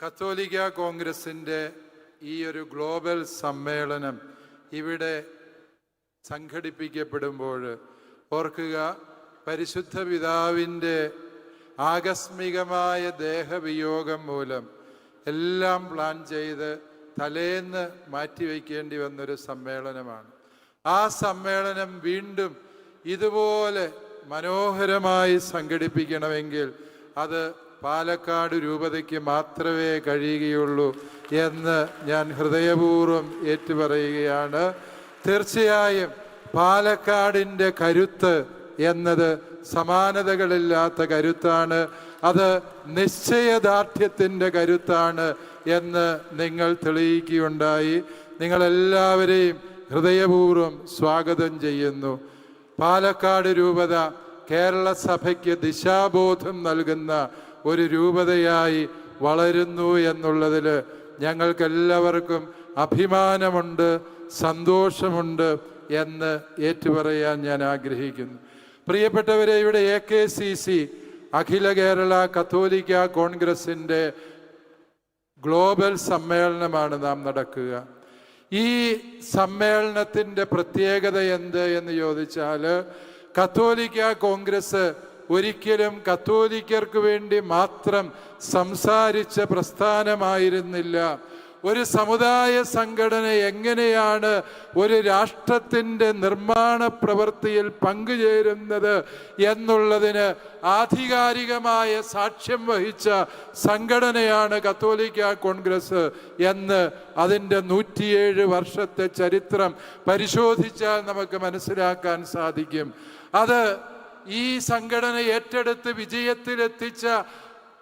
കത്തോലിക്ക കോൺഗ്രസിന്റെ ഈ ഒരു ഗ്ലോബൽ സമ്മേളനം ഇവിടെ സംഘടിപ്പിക്കപ്പെടുമ്പോൾ ഓർക്കുക പരിശുദ്ധ പിതാവിന്റെ ആകസ്മികമായ ദേഹവിയോഗം മൂലം എല്ലാം പ്ലാൻ ചെയ്ത് തലേന്ന് മാറ്റിവെക്കേണ്ടി വന്നൊരു സമ്മേളനമാണ്. ആ സമ്മേളനം വീണ്ടും ഇതുപോലെ മനോഹരമായി സംഘടിപ്പിക്കണമെങ്കിൽ അത് പാലക്കാട് രൂപതയ്ക്ക് മാത്രമേ കഴിയുകയുള്ളൂ എന്ന് ഞാൻ ഹൃദയപൂർവം ഏറ്റുപറയുകയാണ്. തീർച്ചയായും പാലക്കാടിന്റെ കരുത്ത് എന്നത് സമാനതകളില്ലാത്ത കരുത്താണ്. അത് നിശ്ചയദാർഢ്യത്തിന്റെ കരുത്താണ് എന്ന് നിങ്ങൾ തെളിയിക്കുകയുണ്ടായി. നിങ്ങളെല്ലാവരെയും ഹൃദയപൂർവം സ്വാഗതം ചെയ്യുന്നു. പാലക്കാട് രൂപത കേരള സഭയ്ക്ക് ദിശാബോധം നൽകുന്ന ഒരു രൂപതയായി വളരുന്നു എന്നുള്ളതിൽ ഞങ്ങൾക്കെല്ലാവർക്കും അഭിമാനമുണ്ട് സന്തോഷമുണ്ട് എന്ന് ഏറ്റുപറയാൻ ഞാൻ ആഗ്രഹിക്കുന്നു. പ്രിയപ്പെട്ടവരെ ഇവിടെ A K C C Akhila Kerala Katholika കോൺഗ്രസിന്റെ ഗ്ലോബൽ സമ്മേളനമാണ് നാം നടക്കുക. ഈ സമ്മേളനത്തിന്റെ പ്രത്യേകത എന്ത് എന്ന് ചോദിച്ചാൽ കത്തോലിക്ക കോൺഗ്രസ് ഒരിക്കലും കത്തോലിക്കർക്ക് വേണ്ടി മാത്രം സംസാരിച്ച പ്രസ്ഥാനമായിരുന്നില്ല. ഒരു സമുദായ സംഘടന എങ്ങനെയാണ് ഒരു രാഷ്ട്രത്തിന്റെ നിർമ്മാണ പ്രവൃത്തിയിൽ പങ്കുചേരുന്നത് എന്നുള്ളതിന് ആധികാരികമായ സാക്ഷ്യം വഹിച്ച സംഘടനയാണ് കത്തോലിക്ക കോൺഗ്രസ് എന്ന് അതിന്റെ നൂറ്റിയേഴ് വർഷത്തെ ചരിത്രം പരിശോധിച്ചാൽ നമുക്ക് മനസ്സിലാക്കാൻ സാധിക്കും. അത് ഈ സംഘടന ഏറ്റെടുത്ത് വിജയത്തിലെത്തിച്ച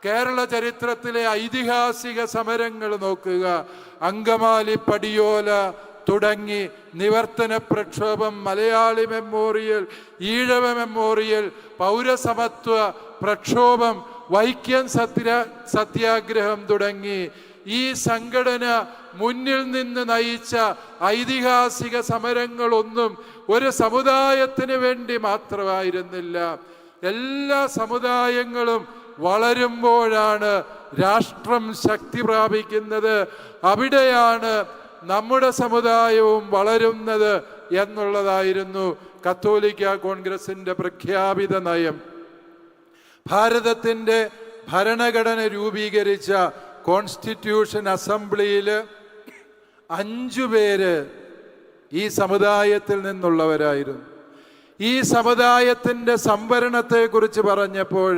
കേരള ചരിത്രത്തിലെ ഐതിഹാസിക സമരങ്ങൾ നോക്കുക. അങ്കമാലി പടിയോല തുടങ്ങി നിവർത്തന പ്രക്ഷോഭം മലയാളി മെമ്മോറിയൽ ഈഴവ മെമ്മോറിയൽ പൗരസമത്വ പ്രക്ഷോഭം വൈക്കം സത്യ സത്യാഗ്രഹം തുടങ്ങി. ഈ സംഘടന മുന്നിൽ നിന്ന് നയിച്ച ഐതിഹാസിക സമരങ്ങളൊന്നും ഒരു സമുദായത്തിന് വേണ്ടി മാത്രമായിരുന്നില്ല. എല്ലാ സമുദായങ്ങളും വളരുമ്പോഴാണ് രാഷ്ട്രം ശക്തി പ്രാപിക്കുന്നത്. അവിടെയാണ് നമ്മുടെ സമുദായവും വളരുന്നത് എന്നുള്ളതായിരുന്നു കത്തോലിക്ക കോൺഗ്രസിന്റെ പ്രഖ്യാപിത നയം. ഭാരതത്തിന്റെ ഭരണഘടന രൂപീകരിച്ച കോൺസ്റ്റിറ്റ്യൂഷൻ അസംബ്ലിയിൽ അഞ്ചു പേര് ഈ സമുദായത്തിൽ നിന്നുള്ളവരായിരുന്നു. ഈ സമുദായത്തിന്റെ സംവരണത്തെക്കുറിച്ച് പറഞ്ഞപ്പോൾ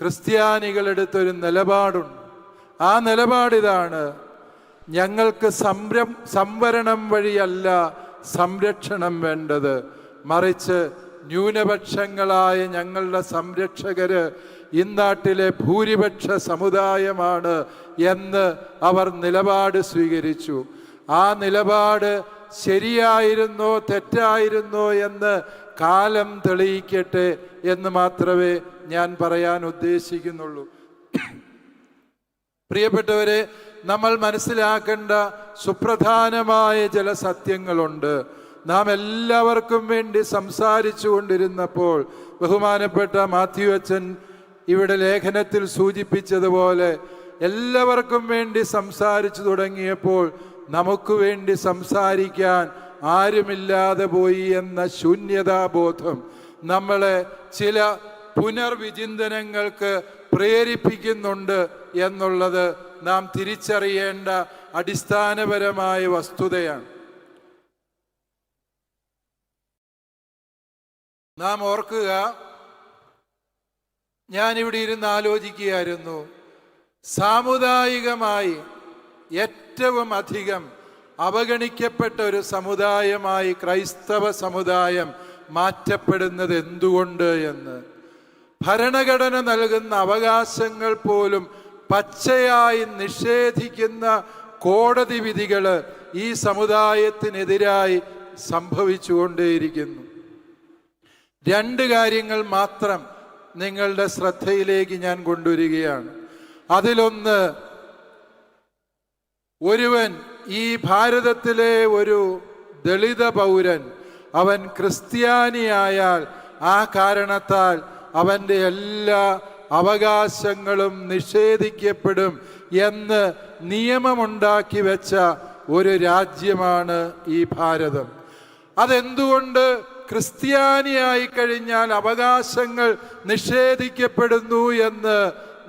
ക്രിസ്ത്യാനികളെടുത്തൊരു നിലപാടുണ്ട്. ആ നിലപാടിതാണ് ഞങ്ങൾക്ക് സംരം സംവരണം വഴിയല്ല സംരക്ഷണം വേണ്ടത്. മറിച്ച് ന്യൂനപക്ഷങ്ങളായ ഞങ്ങളുടെ സംരക്ഷകര് ഇന്നാട്ടിലെ ഭൂരിപക്ഷ സമുദായമാണ് എന്ന് അവർ നിലപാട് സ്വീകരിച്ചു. ആ നിലപാട് ശരിയായിരുന്നോ തെറ്റായിരുന്നോ എന്ന് കാലം തെളിയിക്കട്ടെ എന്ന് മാത്രമേ ഞാൻ പറയാൻ ഉദ്ദേശിക്കുന്നുള്ളൂ. പ്രിയപ്പെട്ടവരെ നമ്മൾ മനസ്സിലാക്കേണ്ട സുപ്രധാനമായ ചില സത്യങ്ങളുണ്ട്. നാം എല്ലാവർക്കും വേണ്ടി സംസാരിച്ചു കൊണ്ടിരുന്നപ്പോൾ ബഹുമാനപ്പെട്ട മാത്യു അച്ഛൻ ഇവിടെ ലേഖനത്തിൽ സൂചിപ്പിച്ചതുപോലെ എല്ലാവർക്കും വേണ്ടി സംസാരിച്ചു തുടങ്ങിയപ്പോൾ നമുക്ക് വേണ്ടി സംസാരിക്കാൻ ആരുമില്ലാതെ പോയി എന്ന ശൂന്യതാബോധം നമ്മളെ ചില പുനർവിചിന്തനങ്ങൾക്ക് പ്രേരിപ്പിക്കുന്നുണ്ട് എന്നുള്ളത് നാം തിരിച്ചറിയേണ്ട അടിസ്ഥാനപരമായ വസ്തുതയാണ്. നാം ഓർക്കുക ഞാനിവിടെ ഇരുന്ന് ആലോചിക്കുകയായിരുന്നു. സാമുദായികമായി ഏറ്റവും അധികം അവഗണിക്കപ്പെട്ട ഒരു സമുദായമായി ക്രൈസ്തവ സമുദായം മാറ്റപ്പെടുന്നത് എന്തുകൊണ്ട് എന്ന്. ഭരണഘടന നൽകുന്ന അവകാശങ്ങൾ പോലും പച്ചയായി നിഷേധിക്കുന്ന കോടതി വിധികൾ ഈ സമുദായത്തിനെതിരായി സംഭവിച്ചുകൊണ്ടേയിരിക്കുന്നു. രണ്ട് കാര്യങ്ങൾ മാത്രം നിങ്ങളുടെ ശ്രദ്ധയിലേക്ക് ഞാൻ കൊണ്ടുവരികയാണ്. അതിലൊന്ന് ഒരുവൻ ഈ ഭാരതത്തിലെ ഒരു ദളിത പൗരൻ അവൻ ക്രിസ്ത്യാനിയായാൽ ആ കാരണത്താൽ അവന്റെ എല്ലാ അവകാശങ്ങളും നിഷേധിക്കപ്പെടും എന്ന് നിയമമുണ്ടാക്കി വെച്ച ഒരു രാജ്യമാണ് ഈ ഭാരതം. അതെന്തുകൊണ്ട് ക്രിസ്ത്യാനിയായി കഴിഞ്ഞാൽ അവകാശങ്ങൾ നിഷേധിക്കപ്പെടുന്നു എന്ന്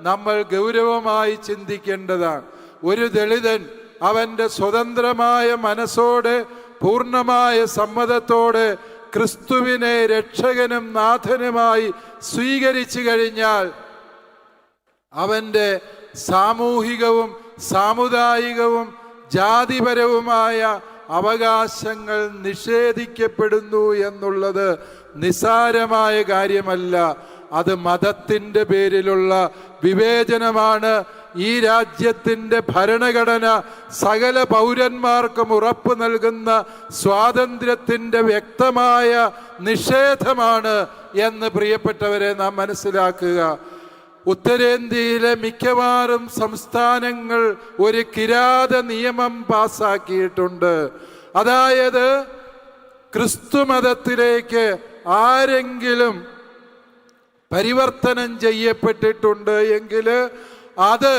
നമ്മൾ ഗൗരവമായി ചിന്തിക്കേണ്ടതാണ്. ഒരു ദളിതൻ അവന്റെ സ്വതന്ത്രമായ മനസ്സോടെ പൂർണമായ സമ്മതത്തോടെ ക്രിസ്തുവിനെ രക്ഷകനും നാഥനുമായി സ്വീകരിച്ചു കഴിഞ്ഞാൽ അവന്റെ സാമൂഹികവും സാമുദായികവും ജാതിപരവുമായ അവകാശങ്ങൾ നിഷേധിക്കപ്പെടുന്നു എന്നുള്ളത് നിസാരമായ കാര്യമല്ല. അത് മതത്തിന്റെ പേരിലുള്ള വിവേചനമാണ്. ഈ രാജ്യത്തിന്റെ ഭരണഘടന സകല പൗരന്മാർക്കും ഉറപ്പ് നൽകുന്ന സ്വാതന്ത്ര്യത്തിന്റെ വ്യക്തമായ നിഷേധമാണ് എന്ന് പ്രിയപ്പെട്ടവരെ നാം മനസ്സിലാക്കുക. ഉത്തരേന്ത്യയിലെ മിക്കവാറും സംസ്ഥാനങ്ങൾ ഒരു കിരാത നിയമം പാസാക്കിയിട്ടുണ്ട്. അതായത് ക്രിസ്തുമതത്തിലേക്ക് ആരെങ്കിലും പരിവർത്തനം ചെയ്യപ്പെട്ടിട്ടുണ്ട് എങ്കിൽ അത്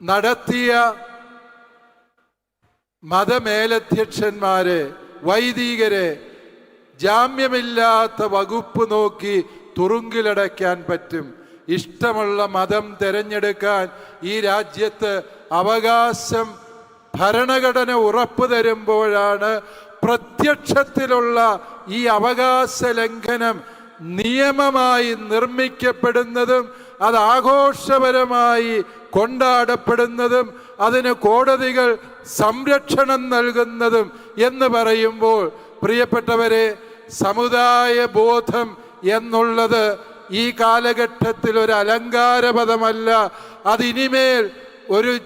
നടത്തിയ മതമേലധ്യക്ഷന്മാരെ വൈദികരെ ജാമ്യമില്ലാത്ത വകുപ്പ് നോക്കി തുറുങ്കിലടയ്ക്കാൻ പറ്റും. ഇഷ്ടമുള്ള മതം തിരഞ്ഞെടുക്കാൻ ഈ രാജ്യത്ത് അവകാശം ഭരണഘടന ഉറപ്പു തരുമ്പോഴാണ് പ്രത്യക്ഷത്തിലുള്ള ഈ അവകാശ ലംഘനം നിയമമായി നിർമ്മിക്കപ്പെടുന്നതും അത് ആഘോഷപരമായി കൊണ്ടാടപ്പെടുന്നതും അതിന് കോടതികൾ സംരക്ഷണം നൽകുന്നതും എന്ന് പറയുമ്പോൾ പ്രിയപ്പെട്ടവരെ സമുദായ ബോധം എന്നുള്ളത് ഈ കാലഘട്ടത്തിൽ ഒരു അലങ്കാരപദമല്ല അതിനിമേൽ ഒരു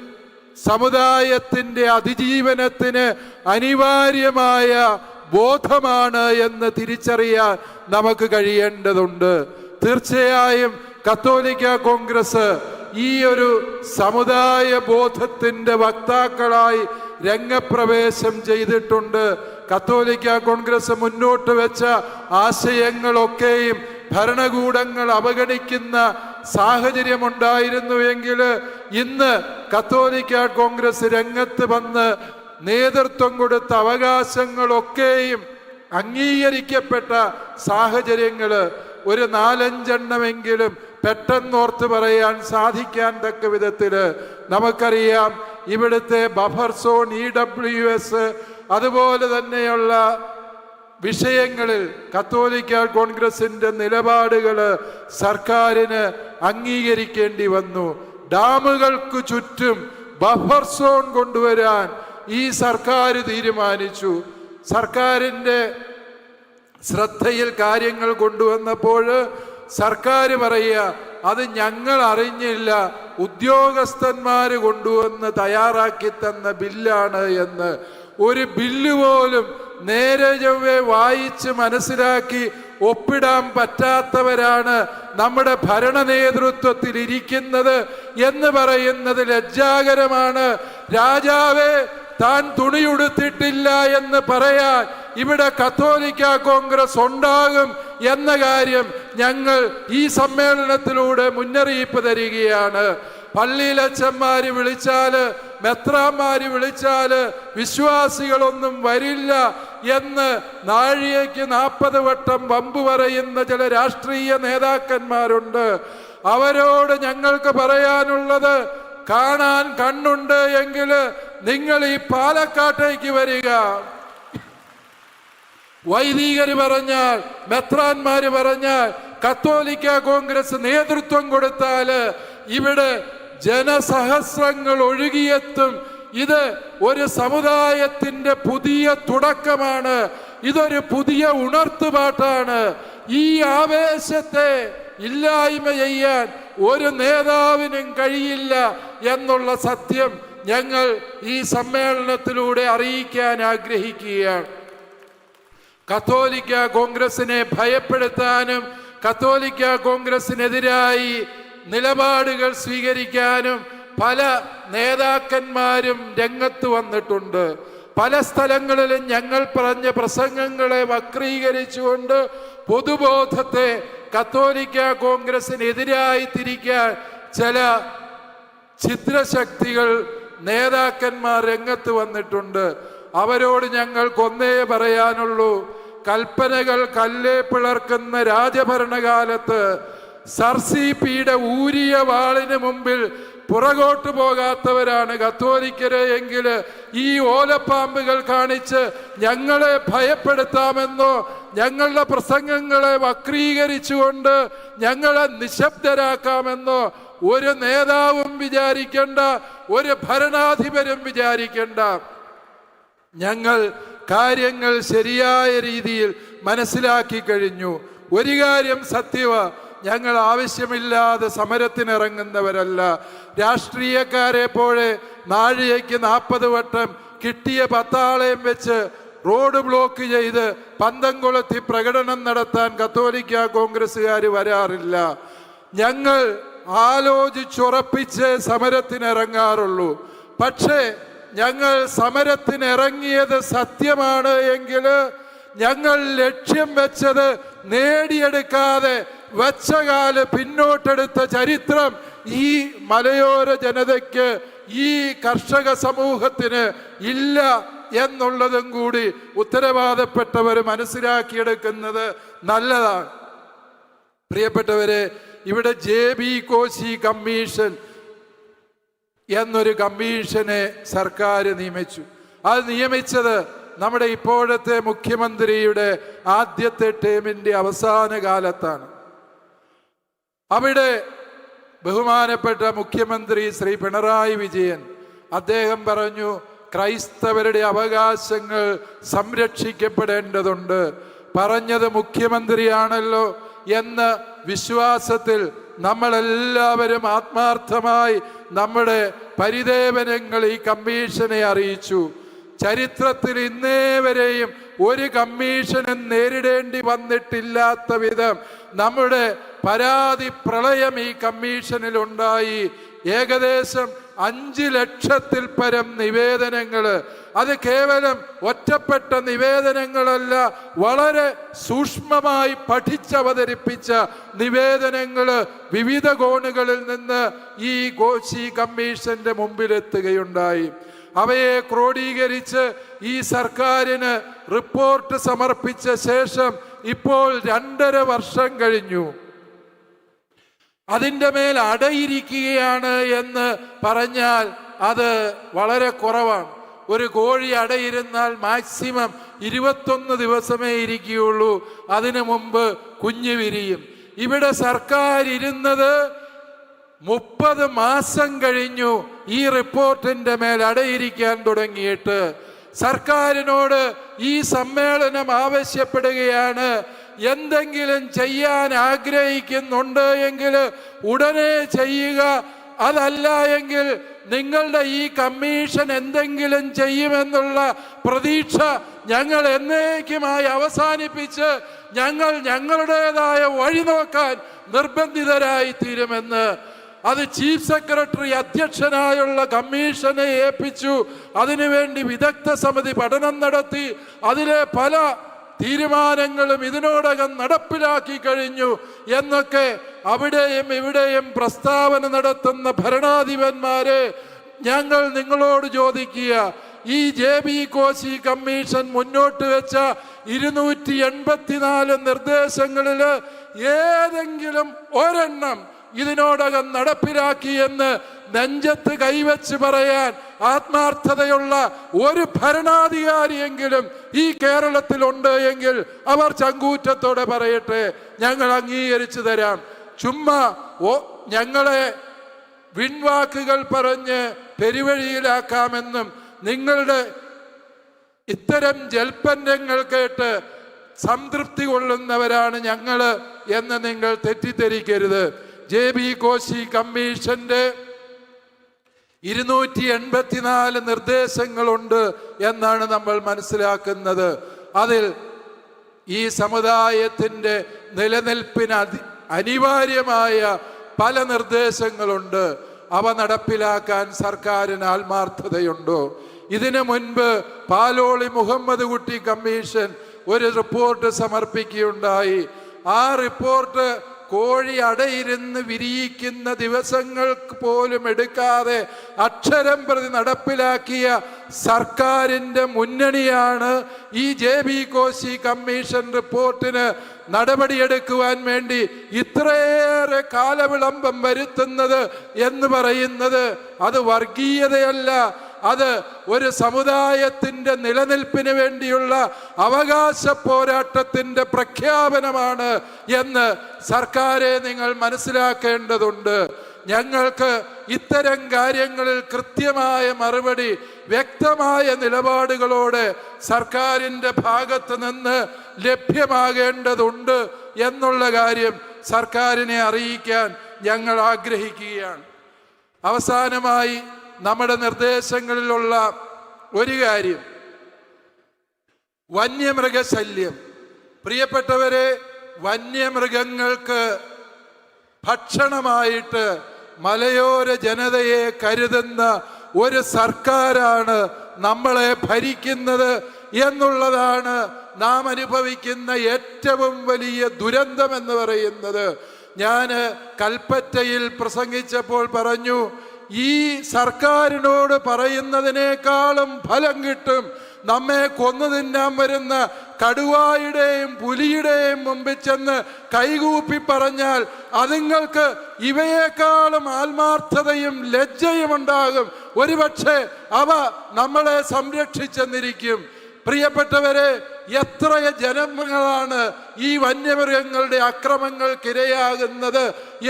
സമുദായത്തിന്റെ അതിജീവനത്തിന് അനിവാര്യമായ ബോധമാണ് എന്ന് തിരിച്ചറിയാൻ നമുക്ക് കഴിയേണ്ടതുണ്ട്. തീർച്ചയായും കത്തോലിക്ക കോൺഗ്രസ് ഈ ഒരു സമുദായ ബോധത്തിന്റെ വക്താക്കളായി രംഗപ്രവേശം ചെയ്തിട്ടുണ്ട്. കത്തോലിക്ക കോൺഗ്രസ് മുന്നോട്ട് വെച്ച ആശയങ്ങളൊക്കെയും ഭരണകൂടങ്ങൾ അവഗണിക്കുന്ന സാഹചര്യമുണ്ടായിരുന്നുവെങ്കിൽ ഇന്ന് കത്തോലിക്ക കോൺഗ്രസ് രംഗത്ത് വന്ന് നേതൃത്വം കൊടുത്ത അവകാശങ്ങളൊക്കെയും അംഗീകരിക്കപ്പെട്ട സാഹചര്യങ്ങൾ ഒരു നാലഞ്ചെണ്ണമെങ്കിലും പെട്ടെന്നോർത്ത് പറയാൻ സാധിക്കാൻ തക്ക വിധത്തിൽ നമുക്കറിയാം ഇവിടുത്തെ buffer zone E W S അതുപോലെ തന്നെയുള്ള വിഷയങ്ങളിൽ കത്തോലിക്ക കോൺഗ്രസിന്റെ നിലപാടുകൾ സർക്കാരിന് അംഗീകരിക്കേണ്ടി വന്നു. ഡാമുകൾക്ക് ചുറ്റും ബഫർ സോൺ കൊണ്ടുവരാൻ ഈ സർക്കാർ തീരുമാനിച്ചു. സർക്കാരിന്റെ ശ്രദ്ധയിൽ കാര്യങ്ങൾ കൊണ്ടുവന്നപ്പോൾ സർക്കാർ പറയുക അത് ഞങ്ങൾ അറിഞ്ഞില്ല. ഉദ്യോഗസ്ഥന്മാർ കൊണ്ടുവന്ന് തയ്യാറാക്കി തന്ന ബില്ലാണ് എന്ന്. ഒരു ബില്ല് പോലും നേരെ ചൊവ്വെ വായിച്ച് മനസ്സിലാക്കി ഒപ്പിടാൻ പറ്റാത്തവരാണ് നമ്മുടെ ഭരണ നേതൃത്വത്തിൽ ഇരിക്കുന്നത് എന്ന് പറയുന്നത് ലജ്ജാകരമാണ്. രാജാവേ താൻ തുണിയുടുത്തിട്ടില്ല എന്ന് പറയാൻ ഇവിടെ കത്തോലിക്ക കോൺഗ്രസ് ഉണ്ടാകും എന്ന കാര്യം ഞങ്ങൾ ഈ സമ്മേളനത്തിലൂടെ മുന്നറിയിപ്പ് തരികയാണ്. പള്ളിയിലച്ചന്മാര് വിളിച്ചാൽ മെത്രാന്മാര് വിളിച്ചാൽ വിശ്വാസികളൊന്നും വരില്ല എന്ന് നാഴികയ്ക്ക് നാൽപ്പത് വട്ടം വമ്പ് പറയുന്ന ചില രാഷ്ട്രീയ നേതാക്കന്മാരുണ്ട്. അവരോട് ഞങ്ങൾക്ക് പറയാനുള്ളത് കാണാൻ കണ്ണുണ്ട് എങ്കിൽ നിങ്ങൾ ഈ പാലക്കാട്ടേക്ക് വരിക. വൈദികര് പറഞ്ഞാൽ മെത്രാന്മാര് പറഞ്ഞാൽ കത്തോലിക്ക കോൺഗ്രസ് നേതൃത്വം കൊടുത്താൽ ഇവിടെ ജനസഹസ്രങ്ങൾ ഒഴുകിയെത്തും. ഇത് ഒരു സമുദായത്തിന്റെ പുതിയ തുടക്കമാണ്. ഇതൊരു പുതിയ ഉണർത്തുപാട്ടാണ്. ഈ ആവേശത്തെ ഇല്ലായ്മ ചെയ്യാൻ ഒരു നേതാവിനും കഴിയില്ല എന്നുള്ള സത്യം ഞങ്ങൾ ഈ സമ്മേളനത്തിലൂടെ അറിയിക്കാൻ ആഗ്രഹിക്കുകയാണ്. കത്തോലിക്ക കോൺഗ്രസിനെ ഭയപ്പെടുത്താനും കത്തോലിക്ക കോൺഗ്രസിനെതിരായി നിലപാടുകൾ സ്വീകരിക്കാനും പല നേതാക്കന്മാരും രംഗത്ത് വന്നിട്ടുണ്ട്. പല സ്ഥലങ്ങളിലും ഞങ്ങൾ പറഞ്ഞ പ്രസംഗങ്ങളെ വക്രീകരിച്ചുകൊണ്ട് പൊതുബോധത്തെ കത്തോലിക്ക കോൺഗ്രസിനെതിരായി തിരിക്കാൻ ചില ഛിദ്രശക്തികൾ നേതാക്കന്മാർ രംഗത്ത് വന്നിട്ടുണ്ട്. അവരോട് ഞങ്ങൾക്കൊന്നേ പറയാനുള്ളൂ കൽപ്പനകൾ കല്ലേ പിളർക്കുന്ന രാജഭരണകാലത്ത് സർസി പീഡ ഊരിയ വാളിന് മുമ്പിൽ പുറകോട്ട് പോകാത്തവരാണ് കത്തോലിക്കര് എങ്കിൽ ഈ ഓലപ്പാമ്പുകൾ കാണിച്ച് ഞങ്ങളെ ഭയപ്പെടുത്താമെന്നോ ഞങ്ങളുടെ പ്രസംഗങ്ങളെ വക്രീകരിച്ചുകൊണ്ട് ഞങ്ങളെ നിശബ്ദരാക്കാമെന്നോ ഒരു നേതാവും വിചാരിക്കേണ്ട ഒരു ഭരണാധിപരും വിചാരിക്കേണ്ട. ഞങ്ങൾ കാര്യങ്ങൾ ശരിയായ രീതിയിൽ മനസ്സിലാക്കി കഴിഞ്ഞു. ഒരു കാര്യം സത്യവ ഞങ്ങൾ ആവശ്യമില്ലാതെ സമരത്തിനിറങ്ങുന്നവരല്ല. രാഷ്ട്രീയക്കാരെ പോലെ നാഴികയ്ക്ക് നാൽപ്പത് വട്ടം കിട്ടിയ പത്താളയം വെച്ച് റോഡ് ബ്ലോക്ക് ചെയ്ത് പന്തം കൊളുത്തി പ്രകടനം നടത്താൻ കത്തോലിക്ക കോൺഗ്രസ്സുകാർ വരാറില്ല. ഞങ്ങൾ ആലോചിച്ചുറപ്പിച്ച് സമരത്തിനിറങ്ങാറുള്ളൂ. പക്ഷേ ഞങ്ങൾ സമരത്തിനിറങ്ങിയത് സത്യമാണ് എങ്കിൽ ഞങ്ങൾ ലക്ഷ്യം വെച്ചത് നേടിയെടുക്കാതെ വച്ച കാൽ പിന്നോട്ടെടുത്ത ചരിത്രം ഈ മലയോര ജനതയ്ക്ക് ഈ കർഷക സമൂഹത്തിന് ഇല്ല എന്നുള്ളതും കൂടി ഉത്തരവാദപ്പെട്ടവർ മനസ്സിലാക്കിയെടുക്കുന്നത് നല്ലതാണ്. പ്രിയപ്പെട്ടവരെ ഇവിടെ ജെ ബി കോശി കമ്മീഷൻ എന്നൊരു കമ്മീഷനെ സർക്കാർ നിയമിച്ചു. അത് നിയമിച്ചത് നമ്മുടെ ഇപ്പോഴത്തെ മുഖ്യമന്ത്രിയുടെ ആദ്യത്തെ ടേമിന്റെ അവസാന കാലത്താണ്. അവിടെ ബഹുമാനപ്പെട്ട മുഖ്യമന്ത്രി ശ്രീ പിണറായി വിജയൻ അദ്ദേഹം പറഞ്ഞു ക്രൈസ്തവരുടെ അവകാശങ്ങൾ സംരക്ഷിക്കപ്പെടേണ്ടതുണ്ട്. പറഞ്ഞത് മുഖ്യമന്ത്രിയാണല്ലോ എന്ന വിശ്വാസത്തിൽ നമ്മളെല്ലാവരും ആത്മാർത്ഥമായി നമ്മുടെ പരിദേവനങ്ങൾ ഈ കമ്മീഷനെ അറിയിച്ചു. ചരിത്രത്തിൽ ഇന്നേ വരെയും ഒരു കമ്മീഷനും നേരിടേണ്ടി വന്നിട്ടില്ലാത്ത വിധം നമ്മുടെ പരാതി പ്രളയം ഈ കമ്മീഷനിൽ ഉണ്ടായി. ഏകദേശം അഞ്ച് ലക്ഷത്തിൽ പരം നിവേദനങ്ങൾ. അത് കേവലം ഒറ്റപ്പെട്ട നിവേദനങ്ങളല്ല വളരെ സൂക്ഷ്മമായി പഠിച്ചവതരിപ്പിച്ച നിവേദനങ്ങൾ വിവിധ കോണുകളിൽ നിന്ന് ഈ ഗോശി കമ്മീഷന്റെ മുമ്പിലെത്തുകയുണ്ടായി. അവയെ ക്രോഡീകരിച്ച് ഈ സർക്കാരിന് റിപ്പോർട്ട് സമർപ്പിച്ച ശേഷം ഇപ്പോൾ രണ്ടര വർഷം കഴിഞ്ഞു. അതിന്റെ മേൽ അടയിരിക്കുകയാണ് എന്ന് പറഞ്ഞാൽ അത് വളരെ കുറവാണ്. ഒരു കോഴി അടയിരുന്നാൽ മാക്സിമം ഇരുപത്തൊന്ന് ദിവസമേ ഇരിക്കുകയുള്ളൂ. അതിനു മുമ്പ് കുഞ്ഞു വിരിയും. ഇവിടെ സർക്കാർ ഇരുന്നത് മുപ്പത് മാസം കഴിഞ്ഞു ഈ റിപ്പോർട്ടിന്റെ മേൽ അടയിരിക്കാൻ തുടങ്ങിയിട്ട് സർക്കാരിനോട് ഈ സമ്മേളനം ആവശ്യപ്പെടുകയാണ്. എന്തെങ്കിലും ചെയ്യാൻ ആഗ്രഹിക്കുന്നുണ്ട് എങ്കിൽ ഉടനെ ചെയ്യുക. അതല്ല എങ്കിൽ നിങ്ങളുടെ ഈ കമ്മീഷൻ എന്തെങ്കിലും ചെയ്യുമെന്നുള്ള പ്രതീക്ഷ ഞങ്ങൾ എന്നേക്കുമായി അവസാനിപ്പിച്ച് ഞങ്ങൾ ഞങ്ങളുടേതായ വഴി നോക്കാൻ നിർബന്ധിതരായി തീരുമെന്ന് അത് ചീഫ് സെക്രട്ടറി അധ്യക്ഷനായുള്ള കമ്മീഷനെ ഏൽപ്പിച്ചു. അതിനുവേണ്ടി വിദഗ്ധ സമിതി പഠനം നടത്തി. അതിലെ പല തീരുമാനങ്ങളും ഇതിനോടകം നടപ്പിലാക്കി കഴിഞ്ഞു എന്നൊക്കെ അവിടെയും ഇവിടെയും പ്രസ്താവന നടത്തുന്ന ഭരണാധിപന്മാരെ ഞങ്ങൾ നിങ്ങളോട് ചോദിക്കുക. ഈ ജെ ബി കോശി കമ്മീഷൻ മുന്നോട്ട് വെച്ച ഇരുന്നൂറ്റി എൺപത്തിനാല് നിർദ്ദേശങ്ങളിൽ ഏതെങ്കിലും ഒരെണ്ണം ഇതിനോടകം നടപ്പിലാക്കിയെന്ന് നെഞ്ചത്ത് കൈവച്ച് പറയാൻ ആത്മാർത്ഥതയുള്ള ഒരു ഭരണാധികാരിയെങ്കിലും ഈ കേരളത്തിലുണ്ട് എങ്കിൽ അവർ ചങ്കൂറ്റത്തോടെ പറയട്ടെ ഞങ്ങൾ അംഗീകരിച്ചു തരാം. ചുമ്മാ ഓ ഞങ്ങളെ വിൺവാക്കുകൾ പറഞ്ഞ് പെരുവഴിയിലാക്കാമെന്നും നിങ്ങളുടെ ഇത്തരം ജൽപ്പന്നങ്ങൾ കേട്ട് സംതൃപ്തി കൊള്ളുന്നവരാണ് ഞങ്ങൾ എന്ന് നിങ്ങൾ തെറ്റിദ്ധരിക്കരുത്. ജെ ബി കോശി കമ്മീഷന്റെ ഇരുന്നൂറ്റി എൺപത്തിനാല് നിർദ്ദേശങ്ങളുണ്ട് എന്നാണ് നമ്മൾ മനസ്സിലാക്കുന്നത്. അതിൽ ഈ സമുദായത്തിന്റെ നിലനിൽപ്പിന് അനിവാര്യമായ പല നിർദ്ദേശങ്ങളുണ്ട്. അവ നടപ്പിലാക്കാൻ സർക്കാരിന് ആത്മാർത്ഥതയുണ്ടോ? ഇതിനു മുൻപ് പാലോളി മുഹമ്മദ് കുട്ടി കമ്മീഷൻ ഒരു റിപ്പോർട്ട് സമർപ്പിക്കുകയുണ്ടായി. ആ റിപ്പോർട്ട് കോഴി അടയിരുന്ന് വിരിയിക്കുന്ന ദിവസങ്ങൾക്ക് പോലും എടുക്കാതെ അക്ഷരം പ്രതി നടപ്പിലാക്കിയ സർക്കാരിന്റെ മുന്നണിയാണ് ഈ ജെ ബി കോശി കമ്മീഷൻ റിപ്പോർട്ടിന് നടപടിയെടുക്കുവാൻ വേണ്ടി ഇത്രയേറെ കാലവിളംബം വരുത്തുന്നത് എന്ന് പറയുന്നത് അത് വർഗീയതയല്ല. അത് ഒരു സമുദായത്തിന്റെ നിലനിൽപ്പിന് വേണ്ടിയുള്ള അവകാശ പോരാട്ടത്തിന്റെ പ്രഖ്യാപനമാണ് എന്ന് സർക്കാരെ നിങ്ങൾ മനസ്സിലാക്കേണ്ടതുണ്ട്. ഞങ്ങൾക്ക് ഇത്തരം കാര്യങ്ങളിൽ കൃത്യമായ മറുപടി വ്യക്തമായ നിലപാടുകളോടെ സർക്കാരിന്റെ ഭാഗത്ത് നിന്ന് ലഭ്യമാകേണ്ടതുണ്ട് എന്നുള്ള കാര്യം സർക്കാരിനെ അറിയിക്കാൻ ഞങ്ങൾ ആഗ്രഹിക്കുകയാണ്. അവസാനമായി നമ്മുടെ നിർദ്ദേശങ്ങളിലുള്ള ഒരു കാര്യം. വന്യമൃഗശല്യം. പ്രിയപ്പെട്ടവരെ വന്യമൃഗങ്ങൾക്ക് ഭക്ഷണമായിട്ട് മലയോര ജനതയെ കരുതുന്ന ഒരു സർക്കാരാണ് നമ്മളെ ഭരിക്കുന്നത് എന്നുള്ളതാണ് നാം അനുഭവിക്കുന്ന ഏറ്റവും വലിയ ദുരന്തം എന്ന് പറയുന്നത്. ഞാൻ കൽപ്പറ്റയിൽ പ്രസംഗിച്ചപ്പോൾ പറഞ്ഞു ഈ സർക്കാരിനോട് പറയുന്നതിനേക്കാളും ഫലം കിട്ടും നമ്മെ കൊന്നു തിന്നാൻ വരുന്ന കടുവായുടെയും പുലിയുടെയും മുമ്പിൽ ചെന്ന് കൈകൂപ്പി പറഞ്ഞാൽ അതുങ്ങൾക്ക് ഇവയേക്കാളും ആത്മാർത്ഥതയും ലജ്ജയും ഉണ്ടാകും. ഒരുപക്ഷെ അവ നമ്മളെ സംരക്ഷിച്ചെന്നിരിക്കും. പ്രിയപ്പെട്ടവരെ എത്ര ജനങ്ങളാണ് ഈ വന്യമൃഗങ്ങളുടെ അക്രമങ്ങൾക്കിരയാകുന്നത്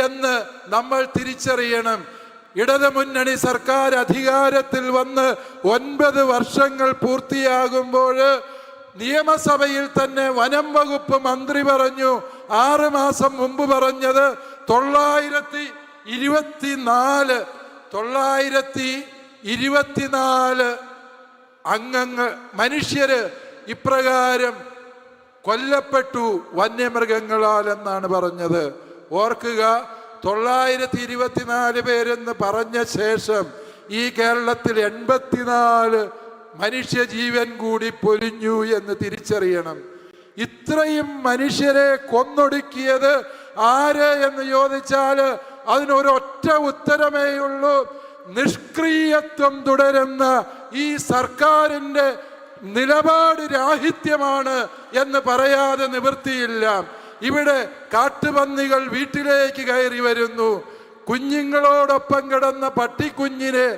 എന്ന് നമ്മൾ തിരിച്ചറിയണം. ഇടത് മുന്നണി സർക്കാർ അധികാരത്തിൽ വന്ന് ഒൻപത് വർഷങ്ങൾ പൂർത്തിയാകുമ്പോൾ നിയമസഭയിൽ തന്നെ വനം വകുപ്പ് മന്ത്രി പറഞ്ഞു ആറ് മാസം മുമ്പ് പറഞ്ഞത് തൊള്ളായിരത്തി ഇരുപത്തിനാല് തൊള്ളായിരത്തി ഇരുപത്തിനാല് അംഗങ്ങൾ മനുഷ്യര് ഇപ്രകാരം കൊല്ലപ്പെട്ടു വന്യമൃഗങ്ങളാൽ എന്നാണ് പറഞ്ഞത്. ഓർക്കുക തൊള്ളായിരത്തി ഇരുപത്തിനാല് പേരെന്ന് പറഞ്ഞ ശേഷം ഈ കേരളത്തിൽ എൺപത്തിനാല് മനുഷ്യജീവൻ കൂടി പൊലിഞ്ഞു എന്ന് തിരിച്ചറിയണം. ഇത്രയും മനുഷ്യരെ കൊന്നൊടുക്കിയത് ആര് എന്ന് ചോദിച്ചാൽ അതിനൊരൊറ്റ ഉത്തരമേയുള്ളൂ നിഷ്ക്രിയത്വം തുടരുന്ന ഈ സർക്കാരിന്റെ നിലപാട് രാഹിത്യമാണ് എന്ന് പറയാതെ നിവൃത്തിയില്ല. ഇവിടെ കാട്ടുപന്നികൾ വീട്ടിലേക്ക് കയറി വരുന്നു. കുഞ്ഞുങ്ങളോടൊപ്പം കിടന്ന പട്ടിക്കുഞ്ഞിനെ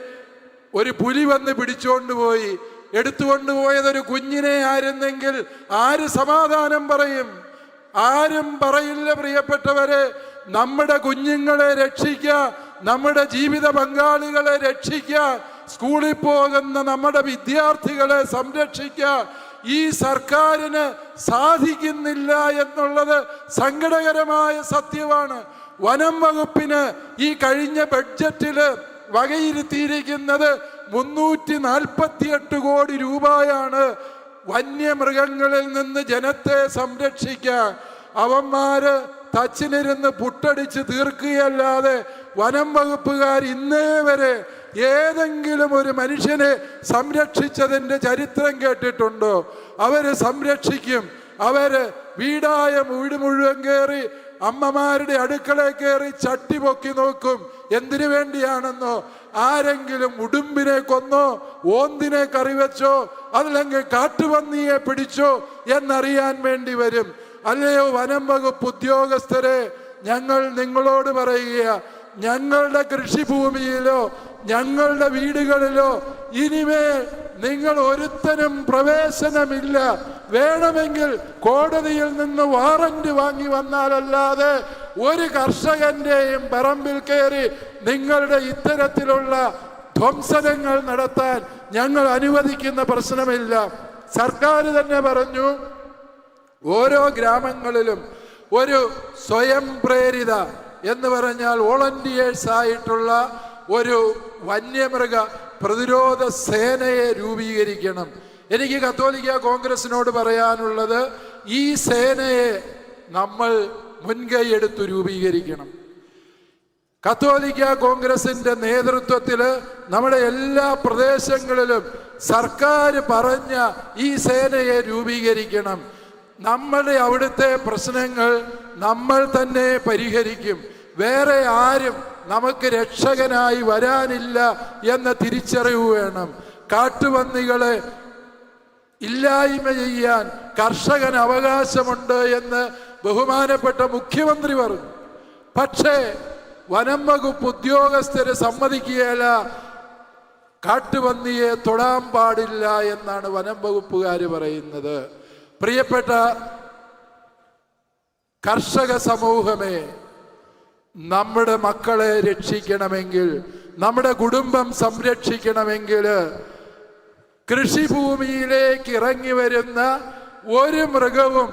ഒരു പുലി വന്ന് പിടിച്ചുകൊണ്ട് പോയി. എടുത്തുകൊണ്ടുപോയത് ഒരു കുഞ്ഞിനെ ആയിരുന്നെങ്കിൽ ആര് സമാധാനം പറയും? ആരും പറയില്ല പ്രിയപ്പെട്ടവരെ. നമ്മുടെ കുഞ്ഞുങ്ങളെ രക്ഷിക്കുക നമ്മുടെ ജീവിത പങ്കാളികളെ രക്ഷിക്കുക സ്കൂളിൽ പോകുന്ന നമ്മുടെ വിദ്യാർത്ഥികളെ സംരക്ഷിക്കുക ഈ സർക്കാരിന് സാധിക്കുന്നില്ല എന്നുള്ളത് സങ്കടകരമായ സത്യമാണ്. വനം വകുപ്പിന് ഈ കഴിഞ്ഞ ബഡ്ജറ്റിൽ വകയിരുത്തിയിരിക്കുന്നത് മുന്നൂറ്റി നാൽപ്പത്തിയെട്ട് കോടി രൂപയാണ് വന്യമൃഗങ്ങളിൽ നിന്ന് ജനത്തെ സംരക്ഷിക്കാൻ. അവന്മാര് തച്ചിനിരുന്ന് പുട്ടടിച്ച് തീർക്കുകയല്ലാതെ വനം വകുപ്പുകാർ ഇന്നേ വരെ ഏതെങ്കിലും ഒരു മനുഷ്യനെ സംരക്ഷിച്ചതിന്റെ ചരിത്രം കേട്ടിട്ടുണ്ടോ? അവർ സംരക്ഷിക്കും. അവർ വീടായ വീട് മുഴുവൻ കയറി അമ്മമാരുടെ അടുക്കള കയറി ചട്ടി പൊക്കി നോക്കും. എന്തിനു വേണ്ടിയാണെന്നോ? ആരെങ്കിലും ഉടുമ്പിനെ കൊന്നോ ഓന്തിനെ കറിവെച്ചോ അതല്ലെങ്കിൽ കാട്ടുപന്നിയെ പിടിച്ചോ എന്നറിയാൻ വേണ്ടി വരും. അല്ലയോ വനം വകുപ്പ് ഉദ്യോഗസ്ഥരെ ഞങ്ങൾ നിങ്ങളോട് പറയുക ഞങ്ങളുടെ കൃഷിഭൂമിയിലോ ഞങ്ങളുടെ വീടുകളിലോ ഇനിമേൽ നിങ്ങൾ ഒരുത്തനും പ്രവേശനമില്ല. വേണമെങ്കിൽ കോടതിയിൽ നിന്ന് വാറന്റ് വാങ്ങി വന്നാലല്ലാതെ ഒരു കർഷകന്റെയും പറമ്പിൽ കയറി നിങ്ങളുടെ ഇത്തരത്തിലുള്ള ധ്വംസനങ്ങൾ നടത്താൻ ഞങ്ങൾ അനുവദിക്കുന്ന പ്രശ്നമില്ല. സർക്കാർ തന്നെ പറഞ്ഞു ഓരോ ഗ്രാമങ്ങളിലും ഒരു സ്വയം പ്രേരിത എന്ന് പറഞ്ഞാൽ വോളണ്ടിയേഴ്സ് ആയിട്ടുള്ള ഒരു വന്യമൃഗ പ്രതിരോധ സേനയെ രൂപീകരിക്കണം. എനിക്ക് കത്തോലിക്ക കോൺഗ്രസിനോട് പറയാനുള്ളത് ഈ സേനയെ നമ്മൾ മുൻകൈയെടുത്ത് രൂപീകരിക്കണം. കത്തോലിക്ക കോൺഗ്രസിന്റെ നേതൃത്വത്തിൽ നമ്മുടെ എല്ലാ പ്രദേശങ്ങളിലും സർക്കാർ പറഞ്ഞ ഈ സേനയെ രൂപീകരിക്കണം. നമ്മുടെ അവിടുത്തെ പ്രശ്നങ്ങൾ നമ്മൾ തന്നെ പരിഹരിക്കും. വേറെ ആരും നമുക്ക് രക്ഷകനായി വരാനില്ല എന്ന തിരിച്ചറിവ് വേണം. കാട്ടുപന്നികളെ ഇല്ലായ്മ ചെയ്യാൻ കർഷകൻ അവകാശമുണ്ട് എന്ന് ബഹുമാനപ്പെട്ട മുഖ്യമന്ത്രി പറഞ്ഞു. പക്ഷേ വനം വകുപ്പ് ഉദ്യോഗസ്ഥരെ സമ്മതിക്കുകയല്ല. കാട്ടുപന്നിയെ തൊടാൻ പാടില്ല എന്നാണ് വനം വകുപ്പുകാർ പറയുന്നത്. പ്രിയപ്പെട്ട കർഷക സമൂഹമേ നമ്മുടെ മക്കളെ രക്ഷിക്കണമെങ്കിൽ നമ്മുടെ കുടുംബം സംരക്ഷിക്കണമെങ്കിൽ കൃഷിഭൂമിയിലേക്ക് ഇറങ്ങി വരുന്ന ഒരു മൃഗവും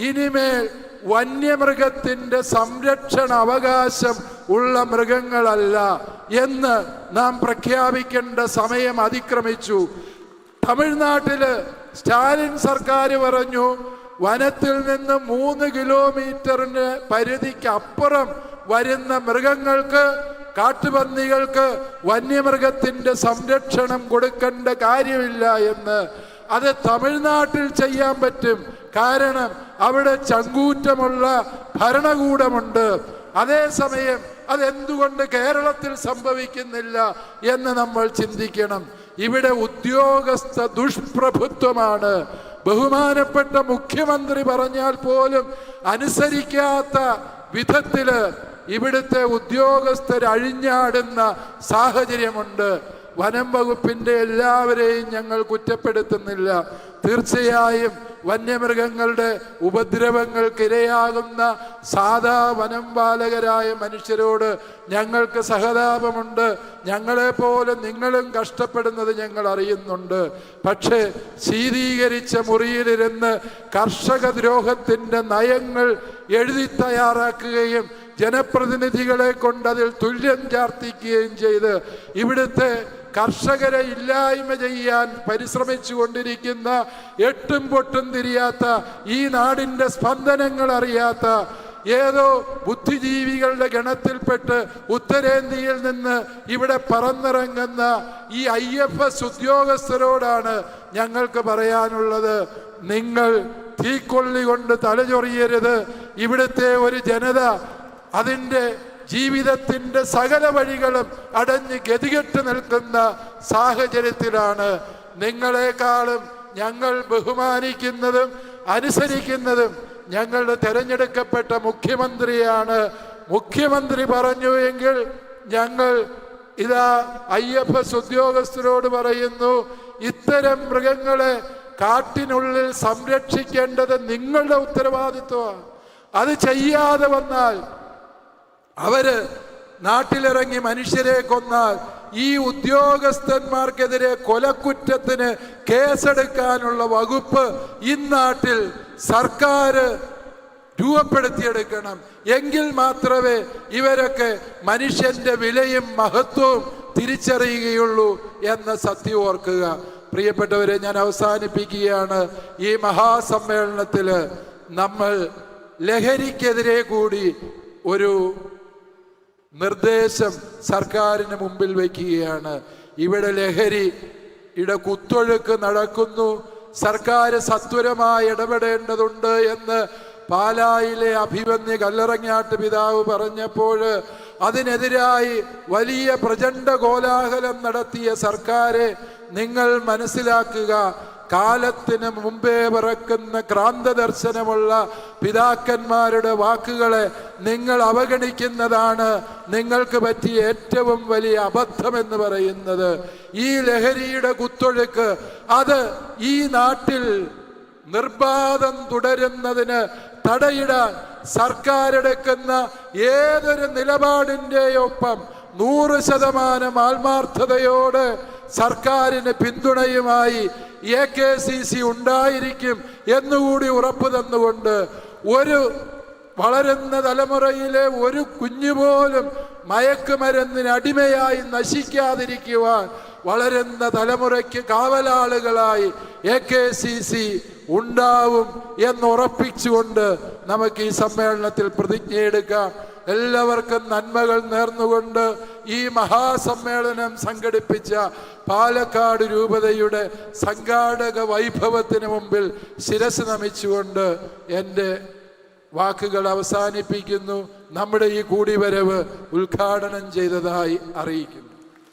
ഇനിമേൽ വന്യമൃഗത്തിന്റെ സംരക്ഷണ അവകാശം ഉള്ള മൃഗങ്ങളല്ല എന്ന് നാം പ്രഖ്യാപിക്കേണ്ട സമയം അതിക്രമിച്ചു. തമിഴ്നാട്ടിൽ സ്റ്റാലിൻ സർക്കാർ പറഞ്ഞു വനത്തിൽ നിന്ന് മൂന്ന് കിലോമീറ്ററിന് പരിധിക്ക് അപ്പുറം വരുന്ന മൃഗങ്ങൾക്ക് കാട്ടുപന്നികൾക്ക് വന്യമൃഗത്തിന്റെ സംരക്ഷണം കൊടുക്കേണ്ട കാര്യമില്ല എന്ന് അത് തമിഴ്നാട്ടിൽ ചെയ്യാൻ പറ്റും. കാരണം അവിടെ ചങ്കൂറ്റമുള്ള ഭരണകൂടമുണ്ട്. അതേസമയം അതെന്തുകൊണ്ട് കേരളത്തിൽ സംഭവിക്കുന്നില്ല എന്ന് നമ്മൾ ചിന്തിക്കണം. ഇവിടെ ഉദ്യോഗസ്ഥ ദുഷ്പ്രഭുത്വമാണ്. ബഹുമാനപ്പെട്ട മുഖ്യമന്ത്രി പറഞ്ഞാൽ പോലും അനുസരിക്കാത്ത വിധത്തിൽ ഇവിടുത്തെ ഉദ്യോഗസ്ഥർ അഴിഞ്ഞാടുന്ന സാഹചര്യമുണ്ട്. വനം വകുപ്പിന്റെ എല്ലാവരെയും ഞങ്ങൾ കുറ്റപ്പെടുത്തുന്നില്ല. തീർച്ചയായും വന്യമൃഗങ്ങളുടെ ഉപദ്രവങ്ങൾക്കിരയാകുന്ന സാധാ വനം പാലകരായ മനുഷ്യരോട് ഞങ്ങൾക്ക് സഹതാപമുണ്ട്. ഞങ്ങളെപ്പോലെ നിങ്ങളും കഷ്ടപ്പെടുന്നത് ഞങ്ങൾ അറിയുന്നുണ്ട്. പക്ഷേ ശീതീകരിച്ച മുറിയിലിരുന്ന് കർഷക ദ്രോഹത്തിന്റെ നയങ്ങൾ എഴുതി തയ്യാറാക്കുകയും ജനപ്രതിനിധികളെ കൊണ്ട് അതിൽ തുല്യം ചാർത്തിക്കുകയും ചെയ്ത് ഇവിടുത്തെ കർഷകരെ ഇല്ലായ്മ ചെയ്യാൻ പരിശ്രമിച്ചു കൊണ്ടിരിക്കുന്ന എട്ടും പൊട്ടും തിരിയാത്ത ഈ നാടിന്റെ സ്പന്ദനങ്ങൾ അറിയാത്ത ഏതോ ബുദ്ധിജീവികളുടെ ഗണത്തിൽപ്പെട്ട് ഉത്തരേന്ത്യയിൽ നിന്ന് ഇവിടെ പറന്നിറങ്ങുന്ന ഈ ഐ എഫ് എസ് ഉദ്യോഗസ്ഥരോടാണ് ഞങ്ങൾക്ക് പറയാനുള്ളത്. നിങ്ങൾ തീക്കൊള്ളി കൊണ്ട് തലചൊറിയരുത്. ഇവിടുത്തെ ഒരു ജനത അതിന്റെ ജീവിതത്തിന്റെ സകല വഴികളും അടഞ്ഞ് ഗതികെട്ട് നിൽക്കുന്ന സാഹചര്യത്തിലാണ് നിങ്ങളെക്കാളും ഞങ്ങൾ ബഹുമാനിക്കുന്നതും അനുസരിക്കുന്നതും ഞങ്ങളുടെ തിരഞ്ഞെടുക്കപ്പെട്ട മുഖ്യമന്ത്രിയാണ്. മുഖ്യമന്ത്രി പറഞ്ഞു എങ്കിൽ ഞങ്ങൾ ഇതാ ഐ എഫ് എസ് ഉദ്യോഗസ്ഥരോട് പറയുന്നു ഇത്തരം മൃഗങ്ങളെ കാട്ടിനുള്ളിൽ സംരക്ഷിക്കേണ്ടത് നിങ്ങളുടെ ഉത്തരവാദിത്വമാണ്. അത് ചെയ്യാതെ വന്നാൽ അവർ നാട്ടിലിറങ്ങി മനുഷ്യരെ കൊന്നാൽ ഈ ഉദ്യോഗസ്ഥന്മാർക്കെതിരെ കൊലക്കുറ്റത്തിന് കേസെടുക്കാനുള്ള വകുപ്പ് ഇന്നാട്ടിൽ സർക്കാർ രൂപപ്പെടുത്തിയെടുക്കണം. എങ്കിൽ മാത്രമേ ഇവരൊക്കെ മനുഷ്യന്റെ വിലയും മഹത്വവും തിരിച്ചറിയുകയുള്ളൂ എന്ന സത്യം ഓർക്കുക. പ്രിയപ്പെട്ടവരെ ഞാൻ അവസാനിപ്പിക്കുകയാണ്. ഈ മഹാസമ്മേളനത്തിൽ നമ്മൾ ലഹരിക്കെതിരെ കൂടി ഒരു നിർദ്ദേശം സർക്കാരിന് മുമ്പിൽ വയ്ക്കുകയാണ്. ഇവിടെ ലഹരി ഇവിടെ കുത്തൊഴുക്ക് നടക്കുന്നു. സർക്കാർ സത്വരമായി ഇടപെടേണ്ടതുണ്ട് എന്ന് പാലായിലെ അഭിമന്യ കല്ലറങ്ങാട്ട് പിതാവ് പറഞ്ഞപ്പോൾ അതിനെതിരായി വലിയ പ്രചണ്ഡ കോലാഹലം നടത്തിയ സർക്കാരെ നിങ്ങൾ മനസ്സിലാക്കുക. കാലത്തിന് മുമ്പേ പിറക്കുന്ന ക്രാന്തദർശനമുള്ള പിതാക്കന്മാരുടെ വാക്കുകളെ നിങ്ങൾ അവഗണിക്കുന്നതാണ് നിങ്ങൾക്ക് പറ്റിയ ഏറ്റവും വലിയ അബദ്ധം എന്ന് പറയുന്നത്. ഈ ലഹരിയുടെ കുത്തൊഴുക്ക് അത് ഈ നാട്ടിൽ നിർബാധം തുടരുന്നതിന് തടയിടാൻ സർക്കാരെടുക്കുന്ന ഏതൊരു നിലപാടിന്റെ ഒപ്പം നൂറ് ശതമാനം ആത്മാർത്ഥതയോട് സർക്കാരിന് പിന്തുണയുമായി എ കെ സി സി ഉണ്ടായിരിക്കും എന്നുകൂടി ഉറപ്പ് തന്നുകൊണ്ട് ഒരു വളരുന്ന തലമുറയിലെ ഒരു കുഞ്ഞുപോലും മയക്കുമരുന്നിന് അടിമയായി നശിക്കാതിരിക്കുവാൻ വളരുന്ന തലമുറയ്ക്ക് കാവലാളുകളായി എ കെ സി സി ഉണ്ടാവും എന്നുറപ്പിച്ചുകൊണ്ട് നമുക്ക് ഈ സമ്മേളനത്തിൽ പ്രതിജ്ഞയെടുക്കാം. എല്ലാവർക്കും നന്മകൾ നേർന്നുകൊണ്ട് ഈ മഹാസമ്മേളനം സംഘടിപ്പിച്ച പാലക്കാട് രൂപതയുടെ സംഘാടക വൈഭവത്തിന് മുമ്പിൽ ശിരസ് നമിച്ചുകൊണ്ട് എന്റെ വാക്കുകൾ അവസാനിപ്പിക്കുന്നു. നമ്മുടെ ഈ കൂടിവരവ് ഉദ്ഘാടനം ചെയ്തതായി അറിയിക്കുന്നു.